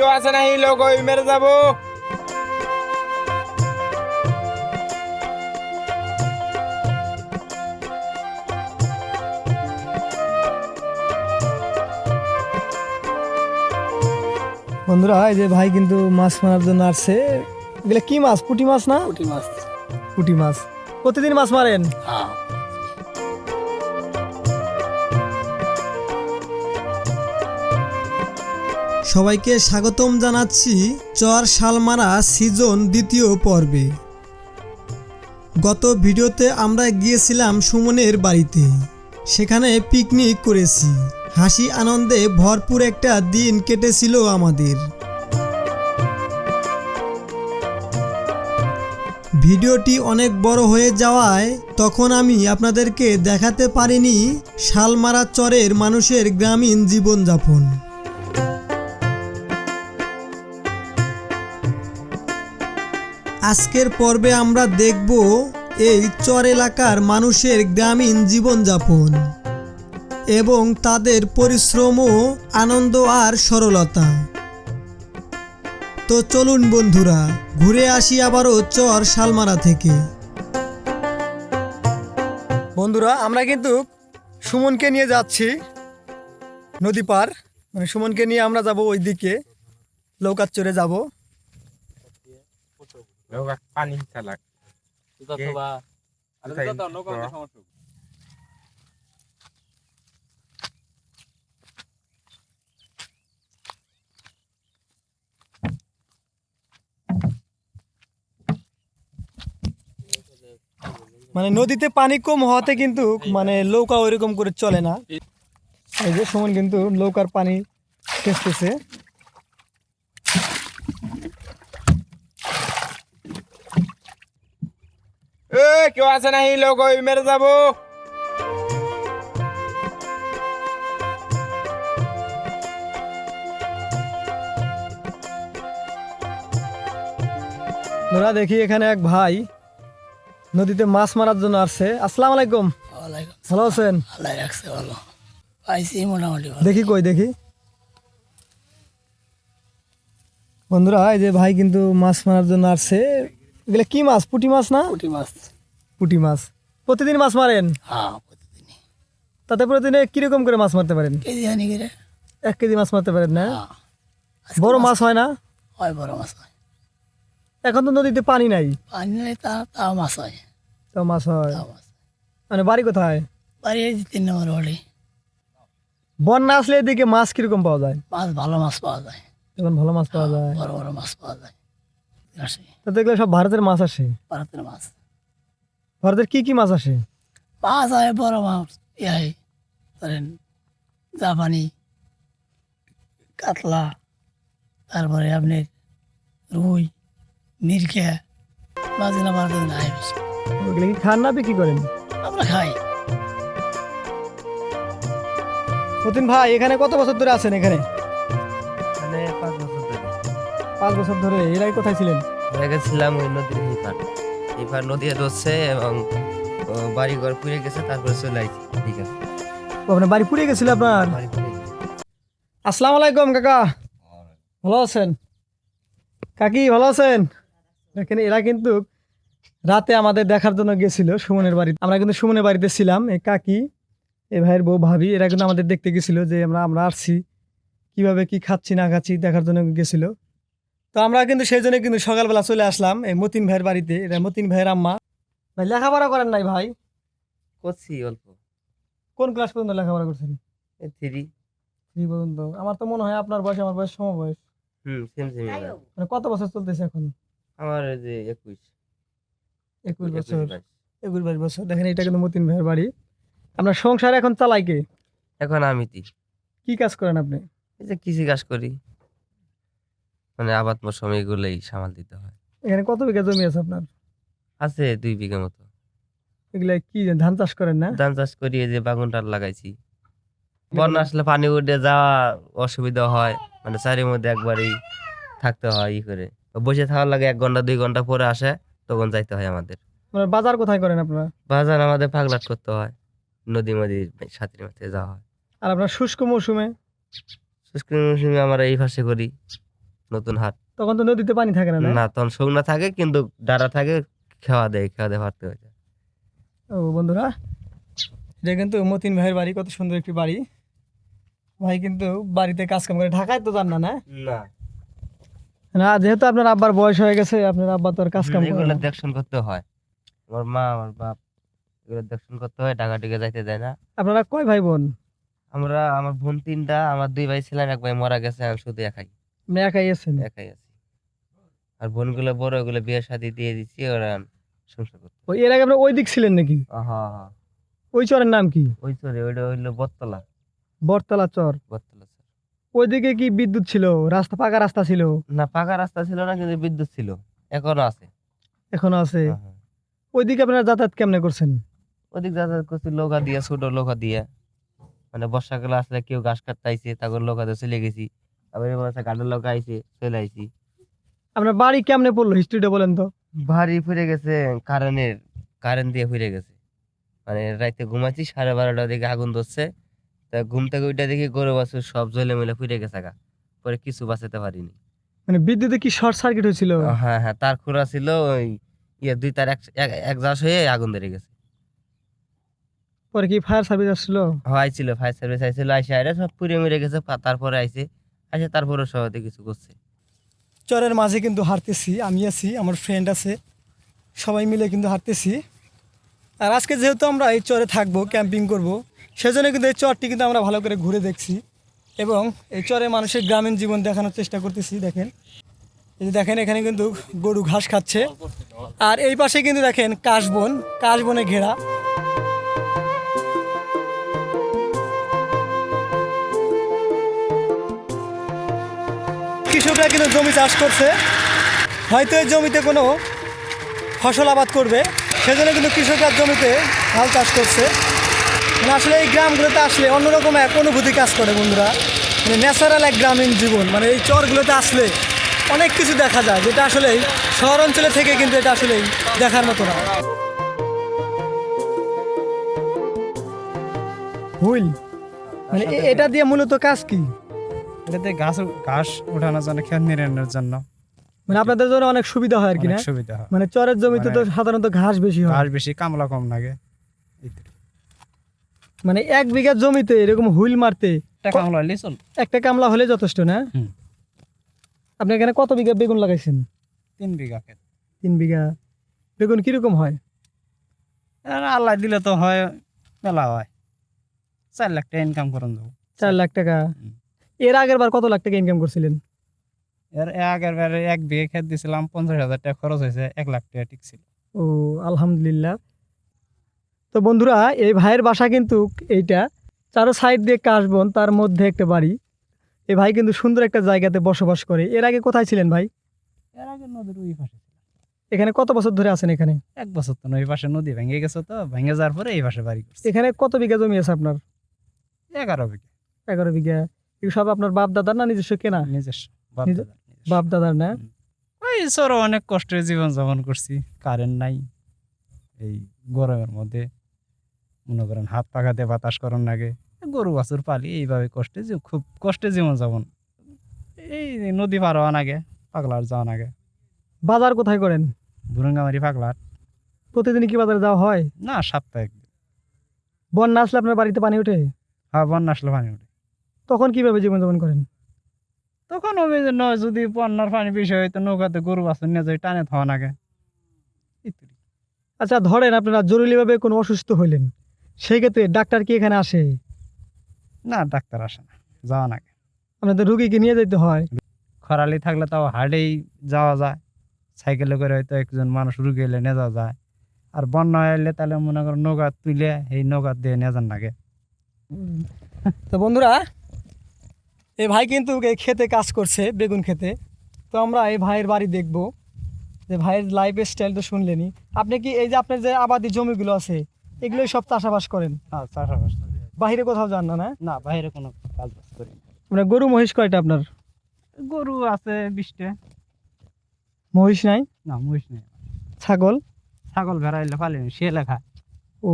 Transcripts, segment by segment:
কেউ আছে নাহি লোক ওই মেরে যাব। বন্ধুরা এই যে ভাই কিন্তু মাছ মারার জন্য আসছে। এগুলো কি মাছ? পুঁটি মাছ না? পুঁটি মাছ। পুঁটি মাছ। প্রতিদিন মাছ মারেন? হ্যাঁ। সবাইকে স্বাগতম জানাচ্ছি চর শালমারা সিজন দ্বিতীয় পর্বে। গত ভিডিওতে আমরা গিয়েছিলাম সুমনের বাড়িতে। সেখানে পিকনিক করেছি। হাসি আনন্দে ভরপুর একটা দিন কেটেছিল আমাদের। ভিডিওটি অনেক বড় হয়ে যাওয়ায় তখন আমি আপনাদেরকে দেখাতে পারিনি শালমারা চরের মানুষের গ্রামীণ জীবনযাপন। আজকের পর্বে আমরা দেখব এই চর এলাকার মানুষের গ্রামীণ জীবনযাপন এবং তাদের পরিশ্রম ও আনন্দ আর সরলতা। তো চলুন বন্ধুরা, ঘুরে আসি আবারও চর শালমারা থেকে। বন্ধুরা, আমরা কিন্তু সুমনকে নিয়ে যাচ্ছি নদী পার। মানে সুমনকে নিয়ে আমরা যাব ওই দিকে লৌকাচ্চরে যাব। লোক পানি চালাক মানে নদীতে পানি কম হওয়াতে কিন্তু মানে নৌকা ওইরকম করে চলে না। এই যে সময় কিন্তু নৌকার পানি খেসতেছে কেউ আছে নাহি লোক ওই মেরে যাব। ধরা দেখি এখানে এক ভাই নদীতে মাছ মারার জন্য আসছে। আসসালামু আলাইকুম। ভালো আছেন? দেখি কই দেখি। বন্ধুরা এই যে ভাই কিন্তু মাছ মারার জন্য আসছে। এগুলো কি মাছ? পুঁটি মাছ না? পুঁটি মাছ। পুঁটি মাছ। প্রতিদিন মাছ মারেন? হ্যাঁ প্রতিদিনই। তাতে প্রতিদিনে কীরকম করে মাছ মারতে পারেন? কেজি হানি করে। এক কেজি মাছ মারতে পারেন না? হ্যাঁ। বড় মাছ হয় না? হয় বড় মাছ হয়। এখন তো নদীতে পানি নাই। পানি নাই তা তাও মাছ হয়। তাও মাছ হয়। মাছ মানে বাড়ি কোথায়? বাড়ি এই তিন নম্বর বাড়ি বন্যা আসলে এদিকে মাছ কীরকম পাওয়া যায়? মাছ ভালো মাছ পাওয়া যায়। এখন ভালো মাছ পাওয়া যায়। বড় বড় মাছ পাওয়া যায়। আসে। তাতে এগুলো সব ভারতের মাছ আসে। ভারতের মাছ। ভারতের কি কি মাছ আসে? মাছ হয় বড় মাছ ইয়াই ধরেন জাপানি কাতলা তারপরে আপনার রুই মিরকা মাছ না ভারতের নাই বেশি। ওগুলো কি খান না বিক্রি করেন? আমরা খাই। নতুন ভাই এখানে কত বছর ধরে আছেন এখানে? মানে পাঁচ বছর ধরে। পাঁচ বছর ধরে এরাই কোথায় ছিলেন? গেছিলাম ওই নদীর এই পার এই পার নদী ধরছে এবং ও বাড়ি ঘর পুড়ে গেছে তারপরে চলে আইছি ঠিক আছে। আপনার বাড়ি পুড়ে গেছিল আপনার? বাড়ি পুড়ে গেছে। আসসালামু আলাইকুম কাকা। ভালো আছেন? কাকি ভালো আছেন? এখানে এরা কিন্তু রাতে আমাদের দেখার জন্য গেছিল সুমনের বাড়ি আমরা কিন্তু সুমনের বাড়িতে ছিলাম। এই কাকি এ ভাইয়ের বউ ভাবি এরা কিন্তু আমাদের দেখতে গেছিল যে আমরা আমরা আসছি। কীভাবে কি খাচ্ছি না খাচ্ছি দেখার জন্য গেছিল। তো আমরা কিন্তু সেই জন্য কিন্তু সকালবেলা চলে আসলাম এই মতিন ভাইয়ের বাড়িতে। এটা মতিন ভাইয়ের আম্মা। ভাই লেখাপড়া করেন নাই ভাই? করছি অল্প। কোন ক্লাস পর্যন্ত লেখাপড়া করছেন? থ্রি থ্রি পর্যন্ত। আমার তো মনে হয় আপনার বয়স আমার বয়স সমবয়স হুম সেম সেম মানে কত বছর চলতেছে এখন? আমার যে একুশ। একুশ বছর। একুশ বাইশ বছর দেখেন এটা কিন্তু মতিন ভাইয়ের বাড়ি। আপনার সংসার এখন চালাই কে? এখন আমি কি কাজ করেন আপনি? এই যে কৃষি কাজ করি। মানে আবাদ মৌসুম এগুলোই সামাল দিতে হয়। এখানে কত বিঘা জমি আছে আপনার? আছে দুই বিঘা মতো। এগুলা কি ধান চাষ করেন না? ধান চাষ করি এই যে বাগুনটার লাগাইছি। বন্যা আসলে পানি উঠে যাওয়া অসুবিধা হয় মানে চারির মধ্যে একবারই থাকতে হয় ই করে। বসে থাকার লাগে এক ঘণ্টা দুই ঘণ্টা পরে আসে তখন যাইতে হয় আমাদের। মানে বাজার কোথায় করেন আপনারা? বাজার আমাদের পাগলাট করতে হয় নদী নদীর সাথীর মধ্যে যাওয়া হয়। আর আপনার শুষ্ক মৌসুমে? শুষ্ক মৌসুমে আমরা এই পাশে করি। নতুন হাট। তখন তো নদীতে পানি থাকে না না তখন শুকনা থাকে কিন্তু ডারা থাকে খাওয়া দেয় খাওয়া দেয় ভাবতে হয়েছে ও বন্ধুরা এটা কিন্তু মতিন ভাইয়ের বাড়ি কত সুন্দর একটি বাড়ি। ভাই কিন্তু বাড়িতে কাজ কাম করে ঢাকায় তো যান না না? না। যেহেতু আপনার আব্বার বয়স হয়ে গেছে আপনার আব্বা তো আর কাজ কাম করে। দেখশন করতে হয়। আমার মা আমার বাপ এগুলো দেখশন করতে হয় ঢাকা টিকে যাইতে দেয় না। আপনারা কয় ভাই বোন? আমরা আমার বোন তিনটা আমার দুই ভাই ছিলাম এক ভাই মারা গেছে আমি শুধু একাই। আপনি একাই আছেন? একাই আছি। আর বোনগুলো বড় ওগুলো বিয়ে শাদি দিয়ে দিচ্ছি ওরা সংসার করতে ওই এর আগে আপনার ওই দিক ছিলেন নাকি? হ্যাঁ ওই চরের নাম কি? ওই চরে ওইটা হইল বটতলা। বটতলা চর। বটতলা চর। ওইদিকে কি বিদ্যুৎ ছিল? রাস্তা পাকা রাস্তা ছিল? না পাকা রাস্তা ছিল না কিন্তু বিদ্যুৎ ছিল। এখনও আছে। এখনও আছে? হ্যাঁ, হ্যাঁ। ওইদিকে আপনারা যাতায়াত কেমনে করছেন? ওদিক যাতায়াত করছি লোকা দিয়ে ছোট লোকা দিয়ে। মানে বর্ষাকালে আসলে কেউ ঘাস কাটতে আইছে তারপর লোকাতে চলে গেছি। আবার এবার গার্ডের লোক আইছে চলে আইছি। আপনার বাড়ি কেমনে পড়ল হিস্ট্রিটা বলেন তো? ভারী ফিরে গেছে কারেন্টের কারেন্ট দিয়ে ফিরে গেছে। মানে রাতে ঘুমাচ্ছি সাড়ে বারোটার দিকে আগুন ধরছে। তা ঘুম থেকে ওইটা দেখি গরু বাছুর সব জ্বলে মিলে ফিরে গেছে গা। পরে কিছু বাঁচাতে পারিনি। মানে বিদ্যুতে কি শর্ট সার্কিট হয়েছিল? হ্যাঁ হ্যাঁ তার খোঁড়া ছিল ওই ইয়ে দুই তার এক এক- জাস হয়ে আগুন ধরে গেছে। পরে কি ফায়ার সার্ভিস আসছিল? আইছিল ফায়ার সার্ভিস আইছিল আইসে আইরে সব পুড়ে মরে গেছে তারপরে আইছে। আইসে তারপরে সবাই কিছু করছে? চরের মাঝে কিন্তু হাঁটতেছি আমি আছি, আমার ফ্রেন্ড আছে, সবাই মিলে কিন্তু হাঁটতেছি আর আজকে যেহেতু আমরা এই চরে থাকব ক্যাম্পিং করব, সেজন্য কিন্তু এই চরটি কিন্তু আমরা ভালো করে ঘুরে দেখছি। এবং এই চরে মানুষের গ্রামীণ জীবন দেখানোর চেষ্টা করতেছি, দেখেন। এই যে দেখেন, এখানে কিন্তু গরু ঘাস খাচ্ছে। আর এই পাশে কিন্তু দেখেন, কাশবন, কাশবনে ঘেরা। কৃষকরা কিন্তু জমি চাষ করছে। হয়তো এই জমিতে কোনো ফসল আবাদ করবে। সেজন্য কিন্তু কৃষকরা জমিতে হাল চাষ করছে। মানে আসলে এই গ্রামগুলোতে আসলে অন্যরকম এক অনুভূতি কাজ করে বন্ধুরা। মানে ন্যাচারাল এক গ্রামীণ জীবন। মানে এই চরগুলোতে আসলে অনেক কিছু দেখা যায়, যেটা আসলে শহর অঞ্চলে থেকে কিন্তু এটা আসলে দেখার মতো না। হুইল মানে এটা দিয়ে মূলত কাজ কি? এটাতে ঘাস ঘাস ওঠানোর জন্য খেত নিরানোর জন্য। মানে আপনাদের জন্য অনেক সুবিধা হয় আর কি না? সুবিধা হয়। মানে চরের জমিতে তো মানে- সাধারণত ঘাস বেশি হয়। ঘাস বেশি কামলা কম লাগে। মানে এক বিঘা জমিতে এরকম হুইল মারতে একটা কামলা হলে চল। একটা কামলা হলে যথেষ্ট না? আপনি এখানে কত বিঘা বেগুন লাগাইছেন? তিন বিঘা তিন বিঘা। বেগুন কীরকম হয়? আল্লাহ দিলে তো হয় মেলা হয়। চার লাখ টাকা ইনকাম করুন যাব চার লাখ টাকা। এর আগের বার কত লাখ টাকা ইনকাম করছিলেন? এর আগের বারে এক বিঘা ক্ষেত দিছিলাম পঞ্চাশ হাজার টাকা খরচ হয়েছে এক লাখ টাকা টিকছিল। ও আলহামদুলিল্লাহ। তো বন্ধুরা এই ভাইয়ের বাসা কিন্তু এইটা। চারো সাইড দিয়ে কাশবন তার মধ্যে একটা বাড়ি। এই ভাই কিন্তু সুন্দর একটা জায়গাতে বসবাস করে। এর আগে কোথায় ছিলেন ভাই? এর আগে নদীর ওই পাশে এখানে কত বছর ধরে আছেন এখানে? এক বছর তো ওই পাশে নদী ভেঙে গেছে তো ভেঙে যাওয়ার পরে এই পাশে বাড়ি করছে। এখানে কত বিঘা জমি আছে আপনার? এগারো বিঘা। এগারো বিঘা। সব আপনার বাপ দাদার না নিজস্ব কেনা? নিজস্ব বাপ দাদার না? ওই সরো অনেক কষ্টের জীবন যাপন করছি কারেন্ট নাই এই গরমের মধ্যে। মনে করেন হাত পাকাতে বাতাস করার লাগে গরু বাছুর পালি এইভাবে কষ্টে খুব কষ্টে জীবন যাপন এই নদী পার হওয়ার আগে পাগলার যাওয়ার আগে বাজার কোথায় করেন? বুরঙ্গামারি পাগলার। প্রতিদিন কি বাজারে যাওয়া হয়? না সাপ্তাহিক। বন্যা আসলে আপনার বাড়িতে পানি ওঠে? হ্যাঁ বন্যা আসলে পানি উঠে তখন কীভাবে জীবনযাপন করেন? তখন ওই যে নয় যদি বন্যার পানি বেশি হয় তো নৌকাতে গরু বাছুর নিয়ে যায় টানে আগে ইত্যাদি। আচ্ছা ধরেন আপনারা জরুরিভাবে কোনো অসুস্থ হইলেন সেই ক্ষেত্রে ডাক্তার কি এখানে আসে? না ডাক্তার আসে না যাওয়া আগে আপনাদের রুগীকে নিয়ে যেতে হয়? খরালি থাকলে তাও হাটেই যাওয়া যায় সাইকেলে করে হয়তো একজন মানুষ রুগী এলে নিয়ে যাওয়া যায়। আর বন্যা এলে তাহলে মনে করো নৌকা তুলে এই নৌকা দিয়ে নিয়ে যান লাগে। তো বন্ধুরা এই ভাই কিন্তু এই খেতে কাজ করছে বেগুন খেতে। তো আমরা এই ভাইয়ের বাড়ি দেখব। যে ভাইয়ের লাইফ স্টাইল তো শুনলেনি আপনি কি এই যে আপনার যে আবাদি জমিগুলো আছে এগুলোই সব চাষাবাস করেন? চাষাবাস বাইরে কোথাও যান না না? না বাইরে কোনো কাজ বাজ করি না। আপনার গরু মহিষ কয়টা আপনার? গরু আছে বিশটা। মহিষ নাই? না মহিষ নাই। ছাগল? ছাগল ভেড়া এলে পালিনি সে লেখা ও।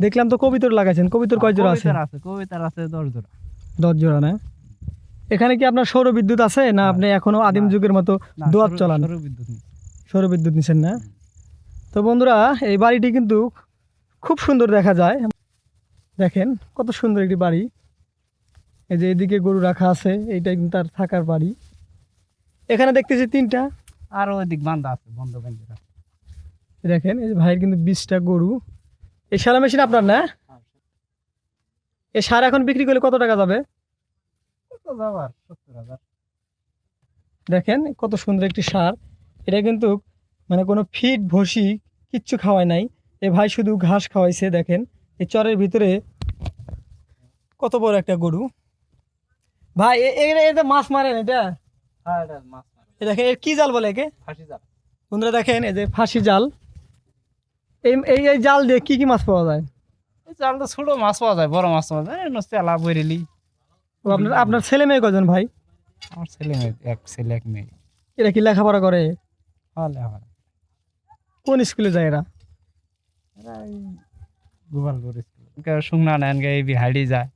দেখলাম তো কবিতর লাগাইছেন। কবিতর কয় জোড়া আছে? কবিতার আছে কবিতার আছে দশ জোড়া। দশ জোড়া না? এখানে কি আপনার সৌর বিদ্যুৎ আছে না আপনি এখনও আদিম যুগের মতো সৌর- চালান। সৌর বিদ্যুৎ নিচ্ছেন না? তো বন্ধুরা এই বাড়িটি কিন্তু খুব সুন্দর দেখা যায়। দেখেন কত সুন্দর একটি বাড়ি। এই যে এদিকে গরু রাখা আছে এইটা কিন্তু তার থাকার বাড়ি। এখানে দেখতেছি তিনটা। আর ওইদিক বান্ধা আছে বন্ধ বান্ধা দেখেন এই যে ভাইয়ের কিন্তু বিশটা গরু। এই সারা মেশিন আপনার না? এই সার এখন বিক্রি করলে কত টাকা যাবে? দেখেন কত সুন্দর একটি সার। এটা কিন্তু মানে কোনো ফিট ভসি কিচ্ছু খাওয়ায় নাই। এ ভাই শুধু ঘাস খাওয়াইছে, দেখেন। এই চরের ভিতরে কত বড় একটা গরু। ভাই, এ- এ- এটা মাছ মারেন এটা। এ দেখেন, এর কি জাল বলে একে? ফাঁসি জাল বন্ধুরা দেখেন, এই যে ফাঁসি জাল। এই এই জাল দিয়ে কি কি মাছ পাওয়া যায়? জাল তো ছোট মাছ পাওয়া যায় বড় মাছ পাওয়া যায়। বেরেলি ও আপনার আপনার ছেলে মেয়ে কজন ভাই? আমার ছেলে মেয়ে এক ছেলে এক মেয়ে। এরা কি লেখাপড়া করে? হলে আমার কোন স্কুলে যায় এরা? গোপাল করেছিল শুকনা নেন গে এই হাইডি যায়।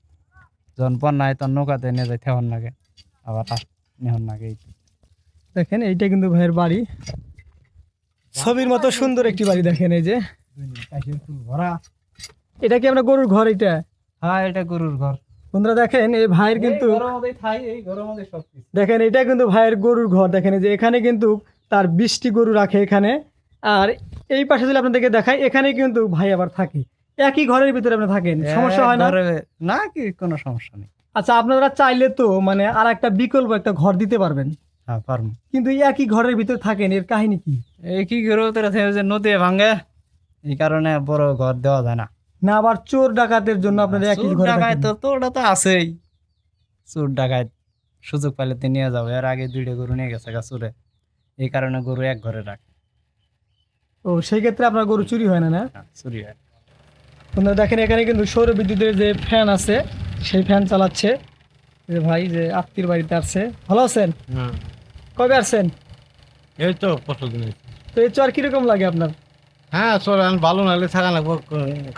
যখন বন্যায় তখন নৌকাতে নিয়ে যায় থেহন লাগে আবার নেহন লাগে এই দেখেন এইটা কিন্তু ভাইয়ের বাড়ি। ছবির মতো সুন্দর একটি বাড়ি দেখেন এই যে। ভরা। এটা কি আমরা গরুর ঘর এটা? হ্যাঁ এটা গরুর ঘর। বন্ধুরা দেখেন এই ভাইয়ের কিন্তু দেখেন এটা কিন্তু ভাইয়ের গরুর ঘর। দেখেন যে এখানে কিন্তু তার বিশটি গরু রাখে এখানে। আর এই পাশে যদি আপনাদেরকে দেখাই এখানে কিন্তু ভাই আবার থাকে। একই ঘরের ভিতরে আপনি থাকেন সমস্যা হয় না? না কি কোনো সমস্যা নেই। আচ্ছা আপনারা চাইলে তো মানে আর একটা বিকল্প একটা ঘর দিতে পারবেন। হ্যাঁ পারব। কিন্তু একই ঘরের ভিতরে থাকেন এর কাহিনী কি? এই কি গরু তোরা যে নদী ভাঙে। এই কারণে বড় ঘর দেওয়া যায় না। না আবার চোর ডাকাতের জন্য আপনারা একই চোর ঘরে ডাকায় থাকেন? তো তো ওটা তো আছেই। চোর ডাকায় সুযোগ পাইলে তো নিয়ে যাবে এর আগে দুইটা গরু নিয়ে গেছে গা চোরে। এই কারণে গরু এক ঘরে রাখে। ও সেই ক্ষেত্রে আপনার গরু চুরি হয় না না? হ্যাঁ, চুরি হয়। আপনারা দেখেন এখানে কিন্তু সৌর বিদ্যুতের যে ফ্যান আছে সেই ফ্যান চালাচ্ছে। যে ভাই যে আত্মীয় বাড়িতে আসছে ভালো আছেন? কবে আসছেন? এই তো কতদিন হয়েছে। তো এই চর কীরকম লাগে আপনার? হ্যাঁ চলেন ভালো নাহলে থাকা লাগবো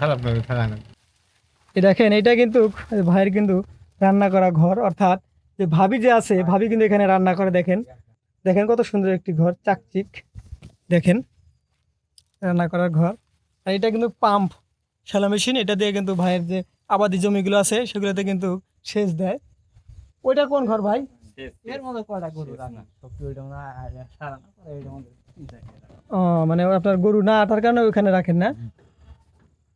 খারাপ লাগবে থাকা লাগবে। এই দেখেন এটা কিন্তু ভাইয়ের কিন্তু রান্না করা ঘর অর্থাৎ যে ভাবি যে আছে ভাবি কিন্তু এখানে রান্না করে দেখেন। দেখেন কত সুন্দর একটি ঘর চাকচিক। দেখেন রান্না করার ঘর। আর এটা কিন্তু পাম্প শ্যালো মেশিন এটা দিয়ে কিন্তু ভাইয়ের যে আবাদি জমিগুলো আছে সেগুলোতে কিন্তু সেচ দেয়। ওইটা কোন ঘর ভাই? এর মধ্যে কয়টা গরু রাখা সবটি ওইটা ও মানে আপনার গরু না আটার কারণে ওইখানে রাখেন না?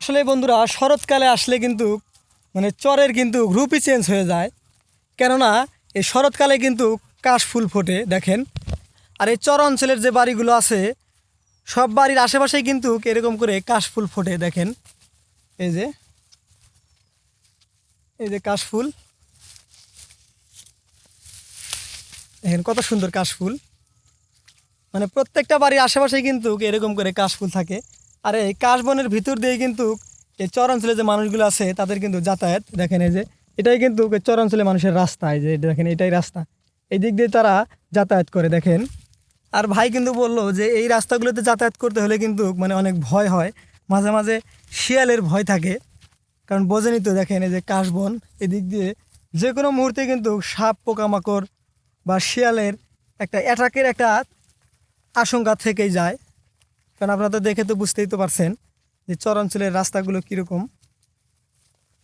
আসলে বন্ধুরা, শরৎকালে আসলে কিন্তু মানে চরের কিন্তু রূপই চেঞ্জ হয়ে যায়। কেননা, এই শরৎকালে কিন্তু কাশ ফুল ফোটে, দেখেন। আর এই চর অঞ্চলের যে বাড়িগুলো আছে, সব বাড়ির আশেপাশেই কিন্তু এরকম করে কাশ ফুল ফোটে, দেখেন। এই যে এই যে কাশ ফুল। দেখেন কত সুন্দর কাশ ফুল। মানে প্রত্যেকটা বাড়ির আশেপাশেই কিন্তু এরকম করে কাশফুল থাকে। আর এই কাশবনের ভিতর দিয়ে কিন্তু এই চরাঞ্চলে যে মানুষগুলো আছে, তাদের কিন্তু যাতায়াত। দেখেন এই যে, এটাই কিন্তু চরাঞ্চলে মানুষের রাস্তা। এই যে, দেখেন এটাই রাস্তা। এই দিক দিয়ে তারা যাতায়াত করে, দেখেন। আর ভাই কিন্তু বলল যে, এই রাস্তাগুলোতে যাতায়াত করতে হলে কিন্তু মানে অনেক ভয় হয়। মাঝে মাঝে শিয়ালের ভয় থাকে। কারণ বোঝেনি তো, দেখেন এই যে কাশবন এদিক দিয়ে। যে কোনো মুহূর্তে কিন্তু সাপ, পোকামাকড় বা শিয়ালের একটা অ্যাটাকের একটা আশঙ্কা থেকেই যায়। কারণ আপনারা তো দেখে তো বুঝতেই তো পারছেন যে চরাঞ্চলের রাস্তাগুলো কীরকম।